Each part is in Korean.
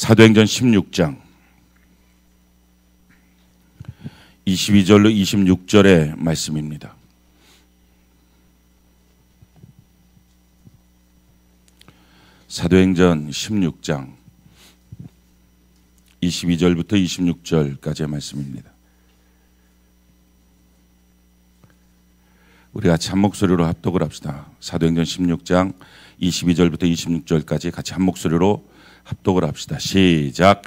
사도행전 16장 22절로 26절의 말씀입니다. 사도행전 16장 22절부터 26절까지의 말씀입니다. 우리 같이 한 목소리로 합독을 합시다. 사도행전 16장 22절부터 26절까지 같이 한 목소리로 합독을 합시다. 시작.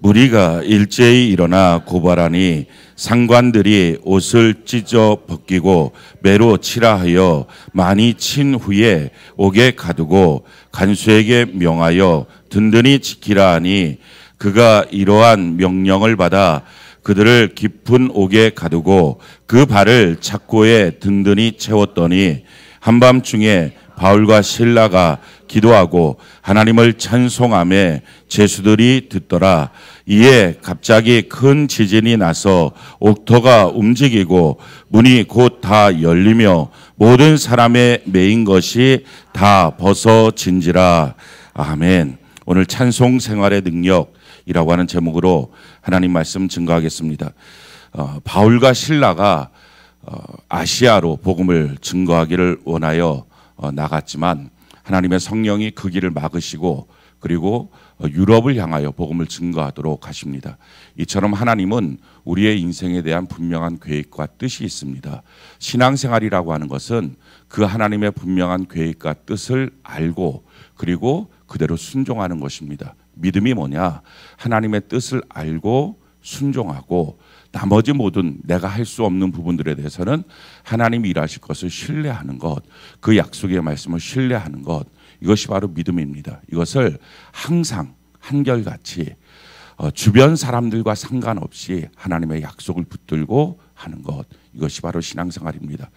무리가 일제히 일어나 고발하니 상관들이 옷을 찢어 벗기고 매로 칠하여 많이 친 후에 옥에 가두고 간수에게 명하여 든든히 지키라 하니 그가 이러한 명령을 받아 그들을 깊은 옥에 가두고 그 발을 착고에 든든히 채웠더니 한밤중에 바울과 신라가 기도하고 하나님을 찬송함에 제수들이 듣더라. 이에 갑자기 큰 지진이 나서 옥토가 움직이고 문이 곧 다 열리며 모든 사람의 메인 것이 다 벗어진지라. 아멘. 오늘 찬송 생활의 능력이라고 하는 제목으로 하나님 말씀 증거하겠습니다. 어, 바울과 신라가 어, 아시아로 복음을 증거하기를 원하여 어, 나갔지만 하나님의 성령이 그 길을 막으시고 그리고 어, 유럽을 향하여 복음을 증거하도록 하십니다. 이처럼 하나님은 우리의 인생에 대한 분명한 계획과 뜻이 있습니다. 신앙생활이라고 하는 것은 그 하나님의 분명한 계획과 뜻을 알고 그리고 그대로 순종하는 것입니다. 믿음이 뭐냐? 하나님의 뜻을 알고 순종하고 나머지 모든 내가 할 수 없는 부분들에 대해서는 하나님이 일하실 것을 신뢰하는 것, 그 약속의 말씀을 신뢰하는 것, 이것이 바로 믿음입니다. 이것을 항상 한결같이 어, 주변 사람들과 상관없이 하나님의 약속을 붙들고 하는 것, 이것이 바로 신앙생활입니다.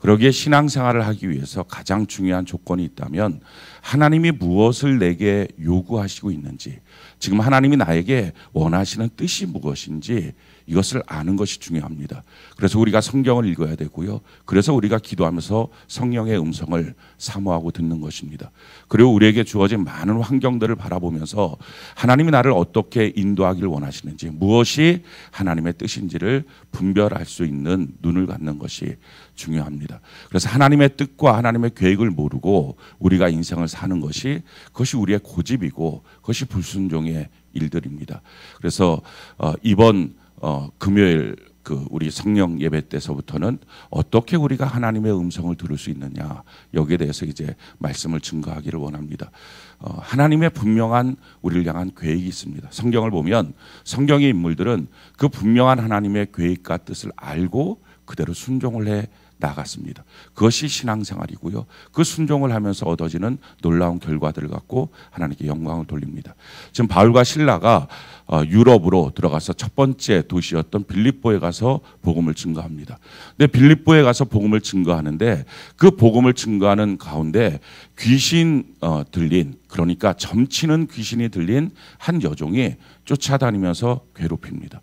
그러기에 신앙생활을 하기 위해서 가장 중요한 조건이 있다면 하나님이 무엇을 내게 요구하시고 있는지, 지금 하나님이 나에게 원하시는 뜻이 무엇인지 이것을 아는 것이 중요합니다. 그래서 우리가 성경을 읽어야 되고요. 그래서 우리가 기도하면서 성령의 음성을 사모하고 듣는 것입니다. 그리고 우리에게 주어진 많은 환경들을 바라보면서 하나님이 나를 어떻게 인도하기를 원하시는지 무엇이 하나님의 뜻인지를 분별할 수 있는 눈을 갖는 것이 중요합니다. 그래서 하나님의 뜻과 하나님의 계획을 모르고 우리가 인생을 사는 것이 그것이 우리의 고집이고 그것이 불순종의 일들입니다. 그래서 어, 이번 어, 금요일 그 우리 성령 예배 때서부터는 어떻게 우리가 하나님의 음성을 들을 수 있느냐 여기에 대해서 이제 말씀을 증거하기를 원합니다. 어, 하나님의 분명한 우리를 향한 계획이 있습니다. 성경을 보면 성경의 인물들은 그 분명한 하나님의 계획과 뜻을 알고 그대로 순종을 해 나갔습니다. 그것이 신앙생활이고요. 그 순종을 하면서 얻어지는 놀라운 결과들을 갖고 하나님께 영광을 돌립니다. 지금 바울과 신라가 어, 유럽으로 들어가서 첫 번째 도시였던 빌립보에 가서 복음을 증거합니다. 근데 빌립보에 가서 복음을 증거하는데 그 복음을 증거하는 가운데 귀신 어, 들린 그러니까 점치는 귀신이 들린 한 여종이 쫓아다니면서 괴롭힙니다.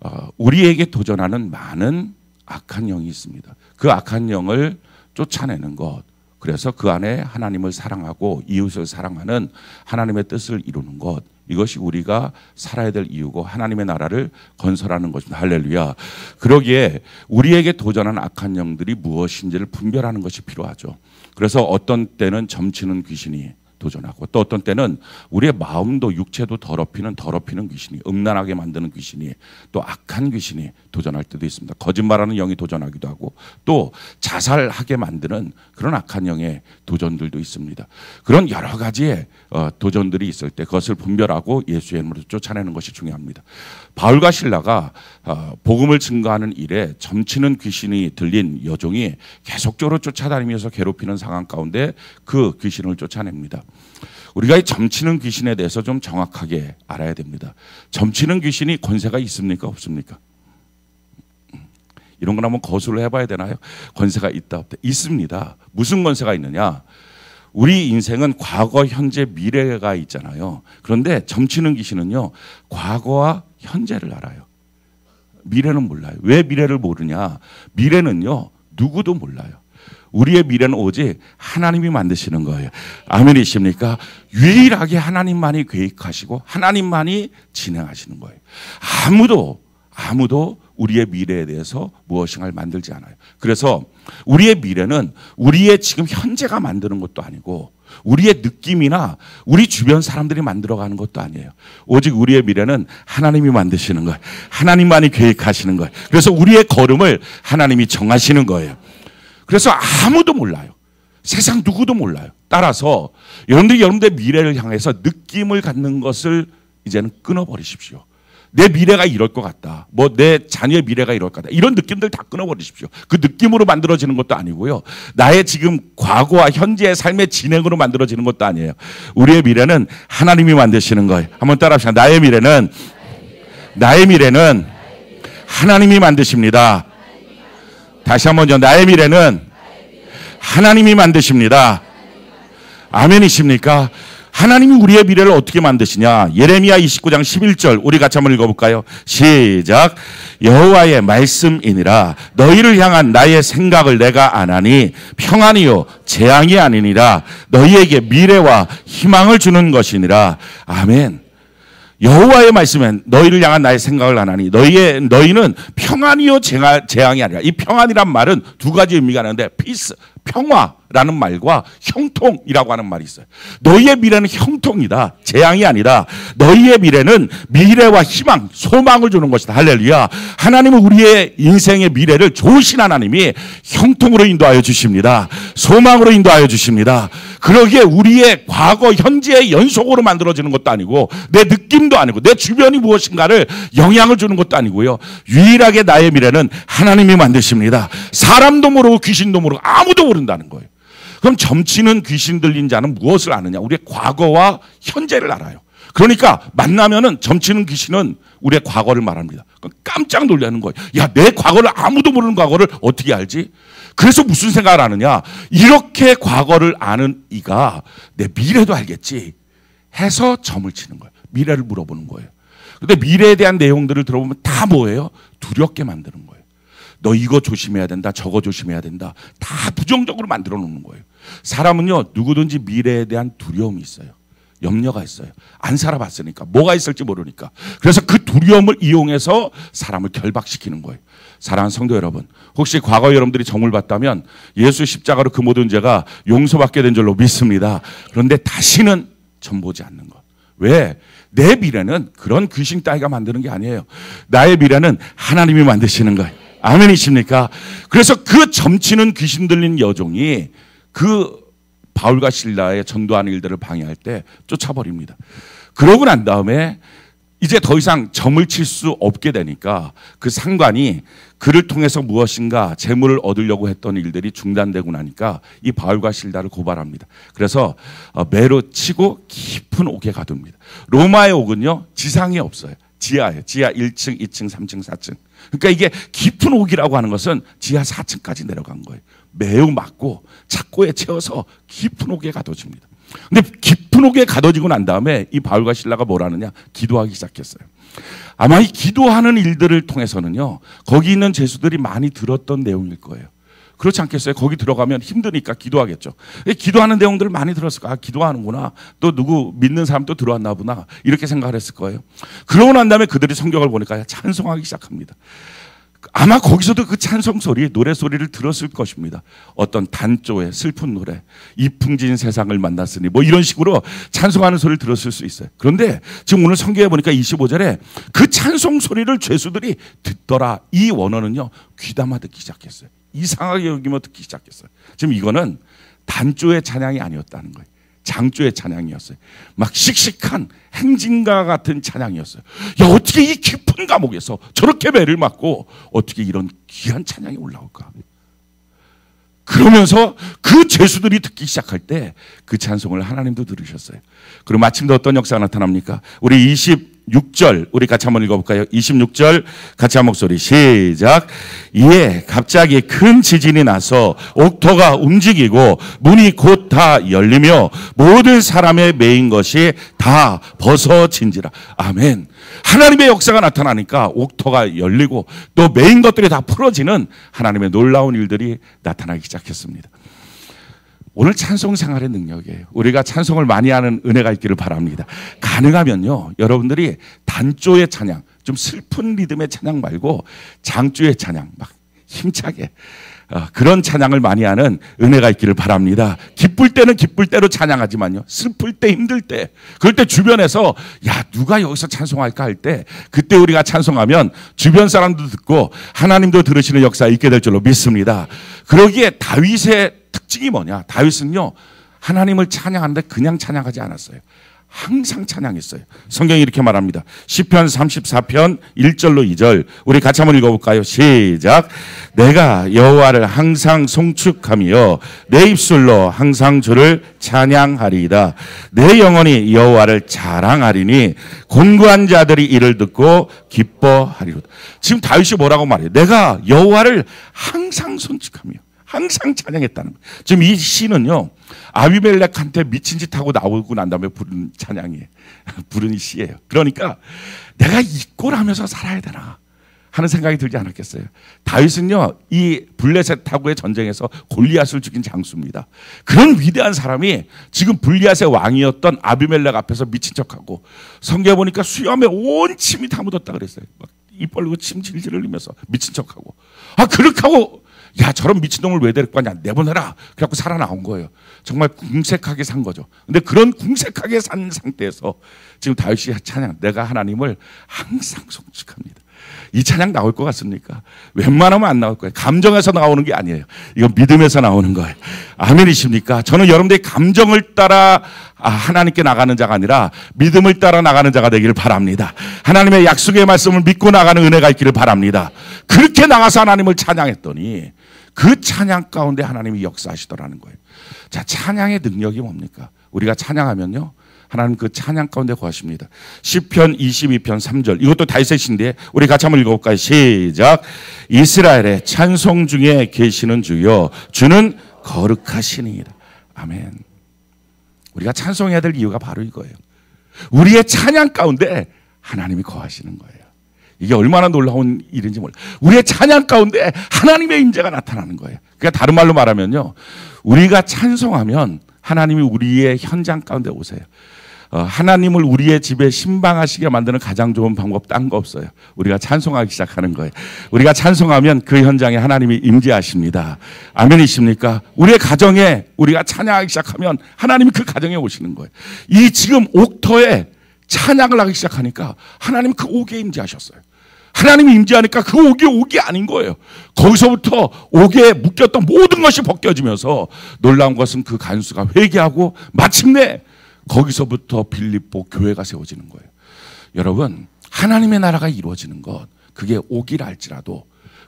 어, 우리에게 도전하는 많은 악한 영이 있습니다. 그 악한 영을 쫓아내는 것. 그래서 그 안에 하나님을 사랑하고 이웃을 사랑하는 하나님의 뜻을 이루는 것. 이것이 우리가 살아야 될 이유고 하나님의 나라를 건설하는 것입니다. 할렐루야. 그러기에 우리에게 도전한 악한 영들이 무엇인지를 분별하는 것이 필요하죠. 그래서 어떤 때는 점치는 귀신이 도전하고 또 어떤 때는 우리의 마음도 육체도 더럽히는 더럽히는 귀신이 음란하게 만드는 귀신이 또 악한 귀신이 도전할 때도 있습니다. 거짓말하는 영이 도전하기도 하고 또 자살하게 만드는 그런 악한 영의 도전들도 있습니다. 그런 여러 가지의 어, 도전들이 있을 때 그것을 분별하고 예수의 이름으로 쫓아내는 것이 중요합니다. 바울과 신라가 어, 복음을 증거하는 일에 점치는 귀신이 들린 여종이 계속적으로 쫓아다니면서 괴롭히는 상황 가운데 그 귀신을 쫓아냅니다. 우리가 이 점치는 귀신에 대해서 좀 정확하게 알아야 됩니다. 점치는 귀신이 권세가 있습니까? 없습니까? 이런 건 한번 거술을 해봐야 되나요? 권세가 있다 없다 있습니다. 무슨 권세가 있느냐? 우리 인생은 과거, 현재, 미래가 있잖아요. 그런데 점치는 귀신은요, 과거와 현재를 알아요. 미래는 몰라요. 왜 미래를 모르냐? 미래는요, 누구도 몰라요. 우리의 미래는 오직 하나님이 만드시는 거예요. 아멘이십니까? 유일하게 하나님만이 계획하시고 하나님만이 진행하시는 거예요. 아무도 아무도 우리의 미래에 대해서 무엇인가를 만들지 않아요. 그래서 우리의 미래는 우리의 지금 현재가 만드는 것도 아니고 우리의 느낌이나 우리 주변 사람들이 만들어가는 것도 아니에요. 오직 우리의 미래는 하나님이 만드시는 거예요. 하나님만이 계획하시는 거예요. 그래서 우리의 걸음을 하나님이 정하시는 거예요. 그래서 아무도 몰라요. 세상 누구도 몰라요. 따라서 여러분들이 여러분들의 미래를 향해서 느낌을 갖는 것을 이제는 끊어버리십시오. 내 미래가 이럴 것 같다. 뭐 내 자녀의 미래가 이럴 것 같다. 이런 느낌들 다 끊어버리십시오. 그 느낌으로 만들어지는 것도 아니고요. 나의 지금 과거와 현재의 삶의 진행으로 만들어지는 것도 아니에요. 우리의 미래는 하나님이 만드시는 거예요. 한번 따라합시다. 나의 미래는 나의 미래는 하나님이 만드십니다. 다시 한번요. 나의 미래는 하나님이 만드십니다. 아멘이십니까? 하나님이 우리의 미래를 어떻게 만드시냐? 예레미야 29장 11절 우리 같이 한번 읽어볼까요? 시작. 여호와의 말씀이니라 너희를 향한 나의 생각을 내가 안하니 평안이요 재앙이 아니니라 너희에게 미래와 희망을 주는 것이니라. 아멘. 여호와의 말씀엔 너희를 향한 나의 생각을 안 하니 너희의 너희는 평안이요 재앙이 아니라 이 평안이란 말은 두 가지 의미가 있는데 피스 평화 라는 말과 형통이라고 하는 말이 있어요. 너희의 미래는 형통이다. 재앙이 아니라 너희의 미래는 미래와 희망, 소망을 주는 것이다. 할렐루야. 하나님은 우리의 인생의 미래를 좋으신 하나님이 형통으로 인도하여 주십니다. 소망으로 인도하여 주십니다. 그러기에 우리의 과거, 현재의 연속으로 만들어지는 것도 아니고 내 느낌도 아니고 내 주변이 무엇인가를 영향을 주는 것도 아니고요. 유일하게 나의 미래는 하나님이 만드십니다. 사람도 모르고 귀신도 모르고 아무도 모른다는 거예요. 그럼 점치는 귀신 들린 자는 무엇을 아느냐? 우리의 과거와 현재를 알아요. 그러니까 만나면은 점치는 귀신은 우리의 과거를 말합니다. 깜짝 놀라는 거예요. 야, 내 과거를 아무도 모르는 과거를 어떻게 알지? 그래서 무슨 생각을 하느냐? 이렇게 과거를 아는 이가 내 미래도 알겠지. 해서 점을 치는 거예요. 미래를 물어보는 거예요. 근데 미래에 대한 내용들을 들어보면 다 뭐예요? 두렵게 만드는 거예요. 너 이거 조심해야 된다. 저거 조심해야 된다. 다 부정적으로 만들어 놓는 거예요. 사람은요, 누구든지 미래에 대한 두려움이 있어요. 염려가 있어요. 안 살아봤으니까. 뭐가 있을지 모르니까. 그래서 그 두려움을 이용해서 사람을 결박시키는 거예요. 사랑하는 성도 여러분. 혹시 과거 여러분들이 정을 받다면 예수 십자가로 그 모든 죄가 용서받게 된 줄로 믿습니다. 그런데 다시는 전 보지 않는 것. 왜? 내 미래는 그런 귀신 따위가 만드는 게 아니에요. 나의 미래는 하나님이 만드시는 거예요. 아멘이십니까? 그래서 그 점치는 귀신 들린 여종이 그 바울과 신라의 전도하는 일들을 방해할 때 쫓아버립니다. 그러고 난 다음에 이제 더 이상 점을 칠 수 없게 되니까 그 상관이 그를 통해서 무엇인가 재물을 얻으려고 했던 일들이 중단되고 나니까 이 바울과 실다를 고발합니다. 그래서 어, 매로 치고 깊은 옥에 가둡니다. 로마의 옥은요 지상에 없어요. 지하에 지하 1층, 2층, 3층, 4층. 그러니까 이게 깊은 옥이라고 하는 것은 지하 4층까지 내려간 거예요. 매우 맞고 착고에 채워서 깊은 옥에 가둬집니다. 근데 깊은 옥에 가둬지고 난 다음에 이 바울과 신라가 뭐라느냐? 기도하기 시작했어요. 아마 이 기도하는 일들을 통해서는요, 거기 있는 제수들이 많이 들었던 내용일 거예요. 그렇지 않겠어요? 거기 들어가면 힘드니까 기도하겠죠. 기도하는 내용들을 많이 들었을 까 아, 기도하는구나. 또 누구 믿는 사람 또 들어왔나 보나. 이렇게 생각을 했을 거예요. 그러고 난 다음에 그들이 성경을 보니까 찬송하기 시작합니다. 아마 거기서도 그 찬송 소리, 노래 소리를 들었을 것입니다. 어떤 단조의 슬픈 노래, 이풍진 세상을 만났으니 뭐 이런 식으로 찬송하는 소리를 들었을 수 있어요. 그런데 지금 오늘 성경에 보니까 25절에 그 찬송 소리를 죄수들이 듣더라. 이 원어는요, 귀담아 듣기 시작했어요. 이상하게 여기며 듣기 시작했어요. 지금 이거는 단조의 찬양이 아니었다는 거예요. 장조의 찬양이었어요. 막 씩씩한 행진가 같은 찬양이었어요. 야, 어떻게 이 깊은 감옥에서 저렇게 매를 맞고 어떻게 이런 귀한 찬양이 올라올까? 그러면서 그 죄수들이 듣기 시작할 때 그 찬송을 하나님도 들으셨어요. 그리고 마침내 어떤 역사가 나타납니까? 우리 26절 우리 같이 한번 읽어볼까요? 26절 같이 한 목소리 시작. 이에 갑자기 큰 지진이 나서 옥토가 움직이고 문이 곧 다 열리며 모든 사람의 메인 것이 다 벗어진지라. 아멘. 하나님의 역사가 나타나니까 옥토가 열리고 또 메인 것들이 다 풀어지는 하나님의 놀라운 일들이 나타나기 시작했습니다. 오늘 찬송 생활의 능력이에요. 우리가 찬송을 많이 하는 은혜가 있기를 바랍니다. 가능하면요, 여러분들이 단조의 찬양, 좀 슬픈 리듬의 찬양 말고 장조의 찬양, 막 힘차게 어, 그런 찬양을 많이 하는 은혜가 있기를 바랍니다. 기쁠 때는 기쁠 대로 찬양하지만요. 슬플 때 힘들 때 그럴 때 주변에서 야 누가 여기서 찬송할까 할 때 그때 우리가 찬송하면 주변 사람도 듣고 하나님도 들으시는 역사 있게 될 줄로 믿습니다. 그러기에 다윗의 특징이 뭐냐? 다윗은요 하나님을 찬양하는데 그냥 찬양하지 않았어요. 항상 찬양했어요. 성경이 이렇게 말합니다. 시편 34편 1절로 2절. 우리 같이 한번 읽어 볼까요? 시작. 내가 여호와를 항상 송축하며 내 입술로 항상 주를 찬양하리이다. 내 영혼이 여호와를 자랑하리니 곤고한 자들이 이를 듣고 기뻐하리로다. 지금 다윗이 뭐라고 말해요? 내가 여호와를 항상 손축하며 항상 찬양했다는 거예요. 지금 이 시는요, 아비멜렉한테 미친 짓 하고 나오고 난 다음에 부른 찬양이에요. 부른 시예요. 그러니까 내가 이 꼴 하면서 살아야 되나 하는 생각이 들지 않았겠어요. 다윗은요, 이 블레셋하고의 전쟁에서 골리앗을 죽인 장수입니다. 그런 위대한 사람이 지금 블리앗의 왕이었던 아비멜렉 앞에서 미친 척하고 성경에 보니까 수염에 온 침이 다 묻었다 그랬어요. 입 벌리고 침 질질 흘리면서 미친 척하고. 아, 그렇게 하고 야 저런 미친놈을 왜 데리고 왔냐 내보내라 그래갖고 살아나온 거예요 정말 궁색하게 산 거죠 근데 그런 궁색하게 산 상태에서 지금 다윗이 찬양 내가 하나님을 항상 송축합니다 이 찬양 나올 것 같습니까? 웬만하면 안 나올 거예요. 감정에서 나오는 게 아니에요. 이건 믿음에서 나오는 거예요. 아멘이십니까? 저는 여러분들의 감정을 따라 아, 하나님께 나가는 자가 아니라 믿음을 따라 나가는 자가 되기를 바랍니다. 하나님의 약속의 말씀을 믿고 나가는 은혜가 있기를 바랍니다. 그렇게 나가서 하나님을 찬양했더니 그 찬양 가운데 하나님이 역사하시더라는 거예요. 자, 찬양의 능력이 뭡니까? 우리가 찬양하면요. 하나님 그 찬양 가운데 거하십니다. 10편 22편 3절. 이것도 다윗의 신데 우리 같이 한번 읽어볼까요? 시작. 이스라엘의 찬송 중에 계시는 주여 주는 거룩하시니이다. 아멘. 우리가 찬송해야 될 이유가 바로 이거예요. 우리의 찬양 가운데 하나님이 거하시는 거예요. 이게 얼마나 놀라운 일인지 몰라. 우리의 찬양 가운데 하나님의 임재가 나타나는 거예요. 그러니까 다른 말로 말하면요. 우리가 찬송하면 하나님이 우리의 현장 가운데 오세요. 어, 하나님을 우리의 집에 신방하시게 만드는 가장 좋은 방법 딴 거 없어요. 우리가 찬송하기 시작하는 거예요. 우리가 찬송하면 그 현장에 하나님이 임재하십니다. 아멘이십니까? 우리의 가정에 우리가 찬양하기 시작하면 하나님이 그 가정에 오시는 거예요. 이 지금 옥터에 찬양을 하기 시작하니까 하나님 그 옥에 임재하셨어요. 하나님이 임재하니까 그 옥이 옥이 아닌 거예요. 거기서부터 옥에 묶였던 모든 것이 벗겨지면서 놀라운 것은 그 간수가 회개하고 마침내 거기서부터 빌립보 교회가 세워지는 거예요. 여러분, 하나님의 나라가 이루어지는 것, 그게 오기라 할지라도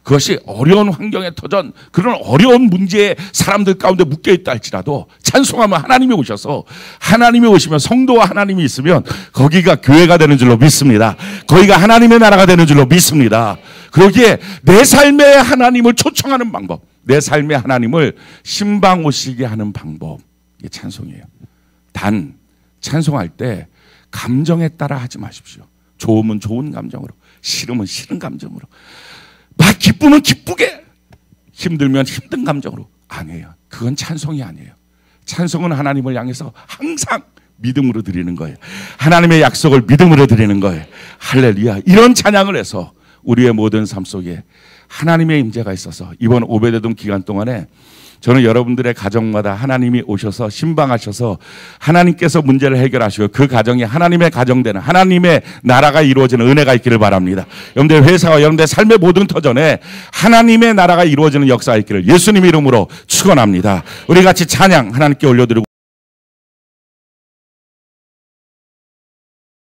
그것이 어려운 환경에 터전 그런 어려운 문제에 사람들 가운데 묶여 있다 할지라도 찬송하면 하나님이 오셔서 하나님이 오시면 성도와 하나님이 있으면 거기가 교회가 되는 줄로 믿습니다. 거기가 하나님의 나라가 되는 줄로 믿습니다. 그러기에 내 삶에 하나님을 초청하는 방법, 내 삶에 하나님을 신방 오시게 하는 방법, 이게 찬송이에요. 단 찬송할 때 감정에 따라 하지 마십시오. 좋으면 좋은 감정으로, 싫으면 싫은 감정으로. 막 기쁘면 기쁘게, 힘들면 힘든 감정으로. 아니에요. 그건 찬송이 아니에요. 찬송은 하나님을 향해서 항상 믿음으로 드리는 거예요. 하나님의 약속을 믿음으로 드리는 거예요. 할렐루야. 이런 찬양을 해서 우리의 모든 삶 속에 하나님의 임재가 있어서 이번 오베데돔 기간 동안에 저는 여러분들의 가정마다 하나님이 오셔서 신방하셔서 하나님께서 문제를 해결하시고 그 가정이 하나님의 가정되는 하나님의 나라가 이루어지는 은혜가 있기를 바랍니다. 여러분들 회사와 여러분들 삶의 모든 터전에 하나님의 나라가 이루어지는 역사가 있기를 예수님 이름으로 축원합니다. 우리 같이 찬양 하나님께 올려드리고